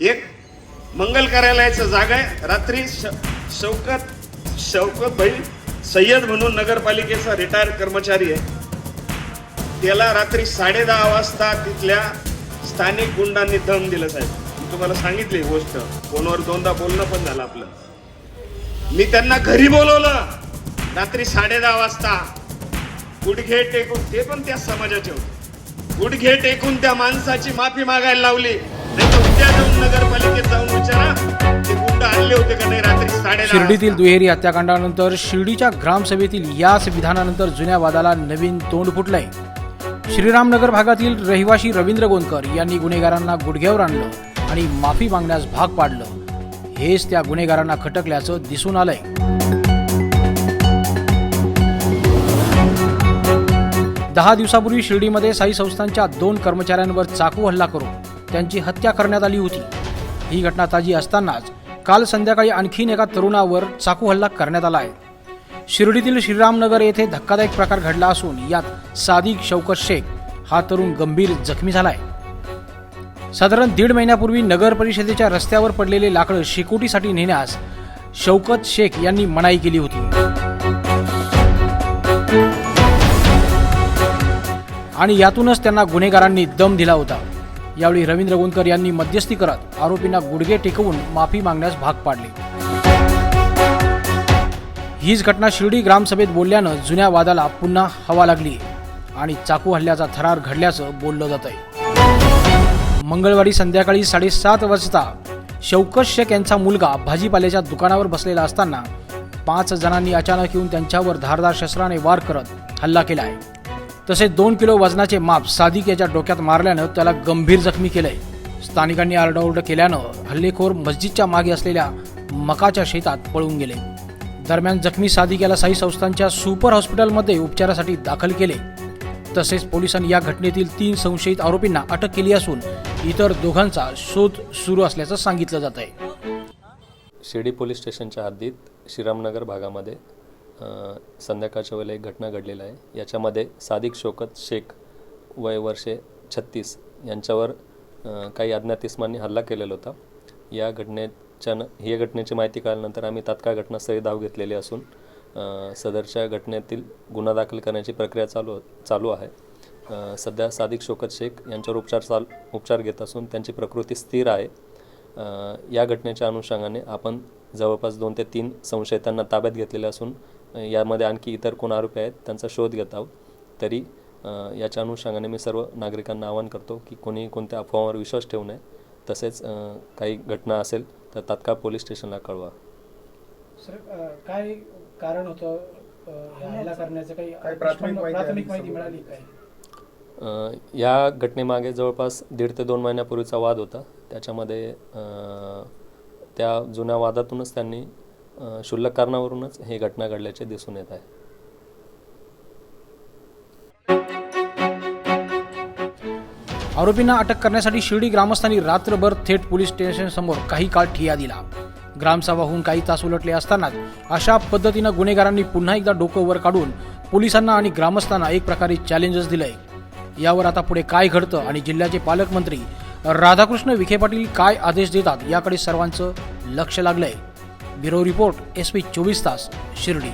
एक मंगल कार्यालयाचं जागा आहे. रात्री श- शौकत शौकत भाई सय्यद म्हणून नगरपालिकेचा रिटायर कर्मचारी आहे. त्याला रात्री साडे दहा वाजता तिथल्या स्थानिक गुंडांनी दम दिलं साहेब. मी तुम्हाला सांगितली गोष्ट. फोनवर दोनदा बोलणं पण झालं आपलं. मी त्यांना घरी बोलवलं. रात्री साडे दहा वाजता गुडघे टेकून ते पण त्या समाजाचे होते. गुडघे टेकून त्या माणसाची माफी मागायला लावली. शिर्डीतील दुहेरी हत्याकांडानंतर शिर्डीच्या ग्रामसभेतील याच विधानानंतर जुन्या वादाला नवीन तोंड फुटलंय. श्रीरामनगर भागातील रहिवासी रवींद्र गोंदकर यांनी गुन्हेगारांना गुडघ्यावर आणलं आणि माफी मागण्यास भाग पाडलं. हेच त्या गुन्हेगारांना खटकल्याचं दिसून आलंय. दहा दिवसापूर्वी शिर्डीमध्ये साई संस्थांच्या दोन कर्मचाऱ्यांवर चाकू हल्ला करून त्यांची हत्या करण्यात आली होती. ही घटना ताजी असतानाच काल संध्याकाळी आणखीन एका तरुणावर चाकू हल्ला करण्यात आला आहे. शिर्डीतील श्रीरामनगर येथे धक्कादायक प्रकार घडला असून यात सादिक शौकत शेख हा तरुण गंभीर जखमी झाला आहे साधारण दीड महिन्यापूर्वी नगर परिषदेच्या रस्त्यावर पडलेले लाकडं शिकोटीसाठी नेण्यास शौकत शेख यांनी मनाई केली होती. आणि यातूनच त्यांना गुन्हेगारांनी दम दिला होता. यावेळी रवींद्र गोंदकर यांनी मध्यस्थी करत आरोपींना गुडघे टेकवून माफी मागण्यास भाग पाडले. हीच घटना शिर्डी ग्रामसभेत बोलल्यानं जुन्या वादाला पुन्हा हवा लागली आणि चाकू हल्ल्याचा थरार घडल्याचं बोललं जात आहे मंगळवारी संध्याकाळी साडेसात वाजता शौकत शेख यांचा मुलगा भाजीपाल्याच्या दुकानावर बसलेला असताना पाच जणांनी अचानक येऊन त्यांच्यावर धारदार शस्त्राने वार करत हल्ला केला आहे तसेच दोन किलो वजनाचे माप सादिक याच्या डोक्यात मारल्यानं त्याला गंभीर जखमी केलंय. स्थानिकांनी आरडाओरड केल्यानं हल्लेखोर मस्जिदच्या मागे असलेल्या मकाच्या शेतात पळून गेले. दरम्यान जखमी सादिक याला साई संस्थांच्या सुपर हॉस्पिटलमध्ये उपचारासाठी दाखल केले. तसेच पोलिसांनी या घटनेतील तीन संशयित आरोपींना अटक केली असून इतर दोघांचा शोध सुरू असल्याचं सांगितलं जात आहे शिर्डी पोलीस स्टेशनच्या हद्दीत श्रीरामनगर भागामध्ये संध्याकाळच्या वेळेला एक घटना घडलेला आहे. याच्यामध्ये सादिक शोकत शेख वय वर्षे छत्तीस यांच्यावर काही अज्ञात इस्मांनी हल्ला केलेला होता. या घटनेच्या न ही घटनेची माहिती कळल्यानंतर आम्ही तात्काळ घटनास्थळी धाव घेतलेली असून सदरच्या घटनेतील गुन्हा दाखल करण्याची प्रक्रिया चालू चालू आहे. सध्या सादिक शोकत शेख यांच्यावर उपचार चाल उपचार घेत असून त्यांची प्रकृती स्थिर आहे. या घटनेच्या अनुषंगाने आपण जवळपास दोन ते तीन संशयितांना ताब्यात घेतलेले असून यामध्ये आणखी इतर कोण आरोपी आहेत त्यांचा शोध घेत आहोत. तरी याच्या अनुषंगाने मी सर्व नागरिकांना आवाहन करतो की कोणी कोणत्या अफवावर विश्वास ठेवू नये. तसेच काही घटना असेल तर तात्काळ पोलीस स्टेशनला कळवा. सर काय कारण होतं? हल्ला करण्याचं काही प्राथमिक माहिती? मिळाली काय? या घटनेमागे जवळपास दीड ते दोन महिन्यापूर्वीचा वाद होता. त्याच्यामध्ये त्या जुन्या वादातूनच त्यांनी क्षुल्लक कारणावरूनच ही घटना घडल्याचे दिसून येत आहे. आरोपींना अटक करण्यासाठी शिर्डी ग्रामस्थांनी रात्रभर थेट पोलीस स्टेशन समोर काही काळ ठिया दिला. ग्रामसभाहून काही तास उलटले असतानाच अशा पद्धतीनं गुन्हेगारांनी पुन्हा एकदा डोकं वर काढून पोलिसांना आणि ग्रामस्थांना एक प्रकारे चॅलेंजच दिलंय. यावर आता पुढे काय घडतं आणि जिल्ह्याचे पालकमंत्री राधाकृष्ण विखे पाटील काय आदेश देतात याकडे सर्वांचं लक्ष लागलंय. ब्युरो रिपोर्ट एस पी चोवीस तास शिर्डी.